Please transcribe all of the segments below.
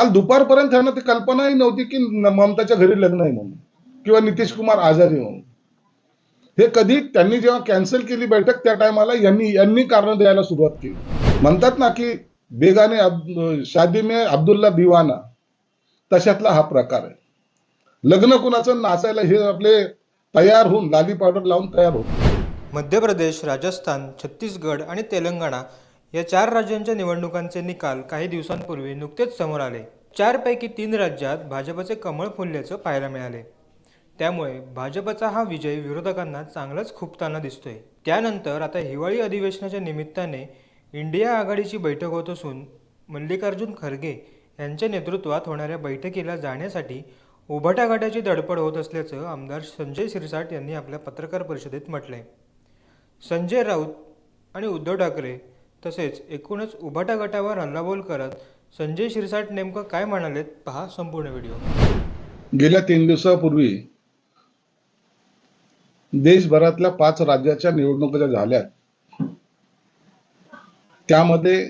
काल दुपारपर्यंत त्यांना ती कल्पनाही नव्हती की ममताच्या घरी लग्न आहे म्हणून किंवा नितीश कुमार आजारी म्हणून. हे कधी त्यांनी जेव्हा कॅन्सल केली बैठक त्या टायमाला यांनी यांनी कारण द्यायला सुरुवात केली. म्हणतात ना की बेगाने अब- शादी में अब्दुल्ला दिवाना तशातला हा प्रकार आहे. लग्न कुणाचं नाचायला हे आपले तयार होऊन लाली पावडर लावून तयार होत. मध्य प्रदेश राजस्थान छत्तीसगड आणि तेलंगणा या चार राज्यांच्या निवडणुकांचे निकाल काही दिवसांपूर्वी नुकतेच समोर आले. चारपैकी तीन राज्यात भाजपचे कमळ फुलल्याचं पाहायला मिळाले. त्यामुळे भाजपचा हा विजय विरोधकांना चांगलाच खुपताना दिसतोय. त्यानंतर आता हिवाळी अधिवेशनाच्या निमित्ताने इंडिया आघाडीची बैठक होत असून मल्लिकार्जुन खरगे यांच्या नेतृत्वात होणाऱ्या बैठकीला जाण्यासाठी उभाटा गटाची धडपड होत असल्याचं आमदार संजय शिरसाट यांनी आपल्या पत्रकार परिषदेत म्हटलंय. संजय राऊत आणि उद्धव ठाकरे तसेच एकूणच उभाटा गटावर हल्लाबोल करत संजय शिरसाट नेमकं काय म्हणालेत पहा संपूर्ण व्हिडिओ. गेल्या तीन दिवसापूर्वी देशभरातल्या पाच राज्याच्या निवडणुका ज्या झाल्या त्यामध्ये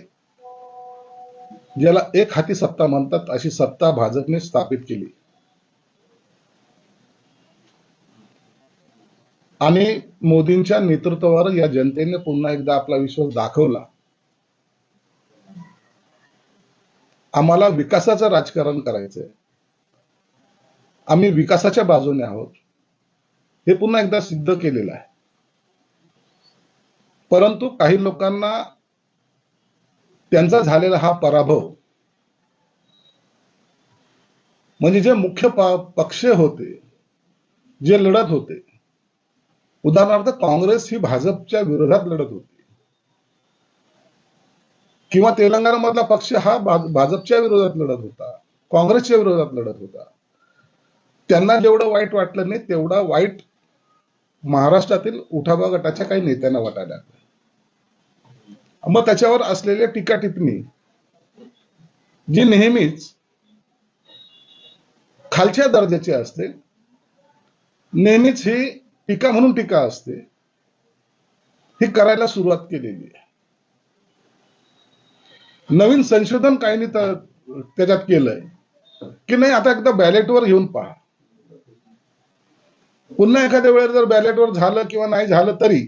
ज्याला एक हाती सत्ता म्हणतात अशी सत्ता भाजपने स्थापित केली. आणि मोदींच्या नेतृत्वावर या जनतेने पुन्हा एकदा आपला विश्वास दाखवला. आम्हाला विकासाचं राजकारण करायचंय. आम्ही विकासाच्या बाजूने आहोत. हे पुन्हा एकदा सिद्ध केलेलं आहे. परंतु काही लोकांना त्यांचा झालेला हा पराभव म्हणजे जे मुख्य प- पक्ष होते जे लढत होते उदाहरणार्थ काँग्रेस ही भाजपच्या विरोधात लढत होती. किंवा तेलंगणामधला पक्ष हा भाजपच्या विरोधात लढत होता काँग्रेसच्या विरोधात लढत होता. त्यांना जेवढं वाईट वाटलं नाही तेवढा वाईट महाराष्ट्रातील उठावा गटाच्या काही नेत्यांना वाटायला मग त्याच्यावर असलेल्या टीका टिप्पणी जी नेहमीच खालच्या दर्जाची असते नेहमीच ही टीका म्हणून टीका असते ही करायला सुरुवात केलेली आहे. नवीन संशोधन काहींनी त्याच्यात केलंय. की नाही आता एकदा बॅलेटवर घेऊन पहा. पुन्हा एखाद्या वेळेला जर बॅलेटवर झालं किंवा नाही झालं तरी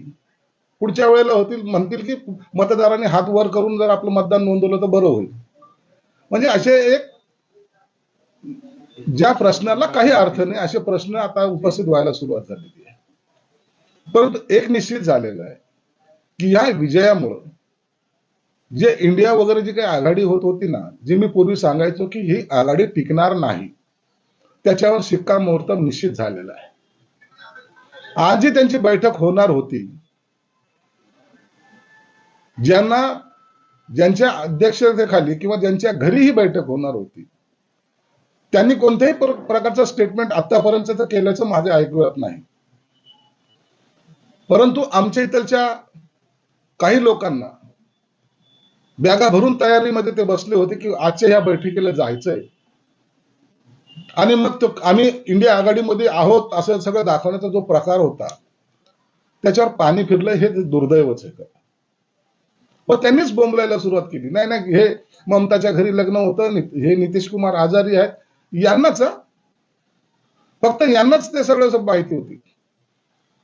पुढच्या वेळेला होतील म्हणतील की मतदारांनी हात वर करून जर आपलं मतदान नोंदवलं तर बरं होईल. म्हणजे असे एक ज्या प्रश्नाला काही अर्थ नाही असे प्रश्न आता उपस्थित व्हायला सुरुवात झालेली आहे. परंतु एक निश्चित झालेलं आहे की या विजयामुळं जे इंडिया वगैरे जी काही आघाडी होत होती ना जी मी पूर्वी सांगायचो की ही आघाडी टिकणार नाही त्याच्यावर शिक्कामोर्तब निश्चित झालेला आहे. आज त्यांची बैठक होणार होती. ज्यांना ज्यांच्या अध्यक्षतेखाली किंवा ज्यांच्या घरी ही बैठक होणार होती त्यांनी कोणत्याही प्रकारचं स्टेटमेंट आतापर्यंत केल्याचं माझ्या ऐकू नाही. परंतु आमच्या इथलच्या काही लोकांना बॅगा भरून तयारीमध्ये ते बसले होते की आजच्या या बैठकीला जायचंय. आणि मग तो आम्ही इंडिया आघाडीमध्ये आहोत असं सगळं दाखवण्याचा जो प्रकार होता त्याच्यावर पाणी फिरलं हे दुर्दैवच आहे. खरं. मग त्यांनीच बोंबलायला सुरुवात केली. नाही नाही हे ममताच्या घरी लग्न होतं हे नितीश कुमार आजारी आहेत. यांनाच फक्त यांनाच ते सगळं माहिती होती.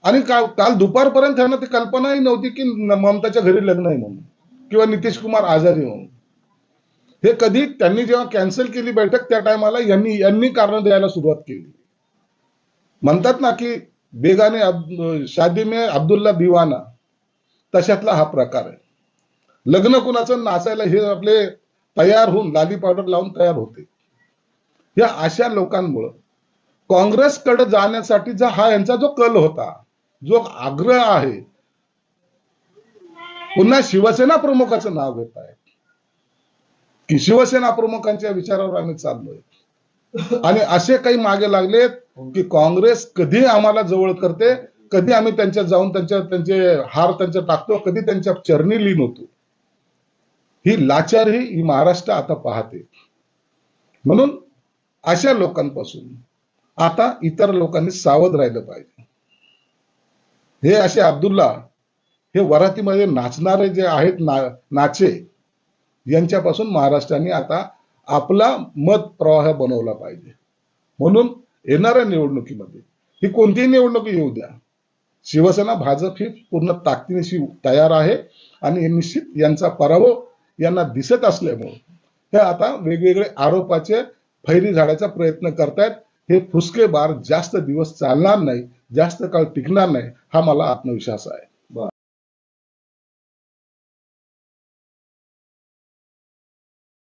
आणि का- काल दुपारपर्यंत त्यांना ती कल्पनाही नव्हती की ममताच्या घरी लग्न आहे म्हणून. किंवा नितीश कुमार आजारी होऊन. हे कधी त्यांनी जेव्हा कॅन्सल केली बैठक त्या टायमाला यांनी यांनी कारण द्यायला सुरुवात केली. म्हणतात ना की बेगाने शादी मे अब्दुल्ला दिवाना तशातला हा प्रकार आहे. लग्न कुणाचं नाचायला हे आपले तयार होऊन लाली पावडर लावून तयार होते. या अशा लोकांमुळं काँग्रेसकडे जाण्यासाठीचा हा यांचा जो कल होता जो आग्रह आहे पुन्हा शिवसेना प्रमुखाचं नाव घेत आहे की शिवसेना प्रमुखांच्या विचारावर आम्ही चाललोय. आणि असे काही मागे लागलेत की काँग्रेस कधी आम्हाला जवळ करते कधी आम्ही त्यांच्या जाऊन त्यांच्या त्यांचे हार त्यांच्या टाकतो कधी त्यांच्या चरणी लीन होतो. ही लाचारी ही महाराष्ट्र आता पाहते. म्हणून अशा लोकांपासून आता इतर लोकांनी सावध राहिलं पाहिजे. हे असे अब्दुल्ला हे वरातीमध्ये नाचणारे जे आहेत ना नाचे यांच्यापासून महाराष्ट्राने आता आपला मत प्रवाह बनवला पाहिजे. म्हणून येणाऱ्या निवडणुकीमध्ये ही कोणतीही निवडणूक येऊ द्या. शिवसेना भाजप ही पूर्ण ताकदीनिशी तयार आहे आणि निश्चित यांचा पराभव यांना दिसत असल्यामुळे हे आता वेगवेगळे आरोपाचे फैरी झाडायचा प्रयत्न करतायत. हे फुसके बार जास्त दिवस चालणार नाही जास्त काळ टिकणार नाही हा मला आत्मविश्वास आहे.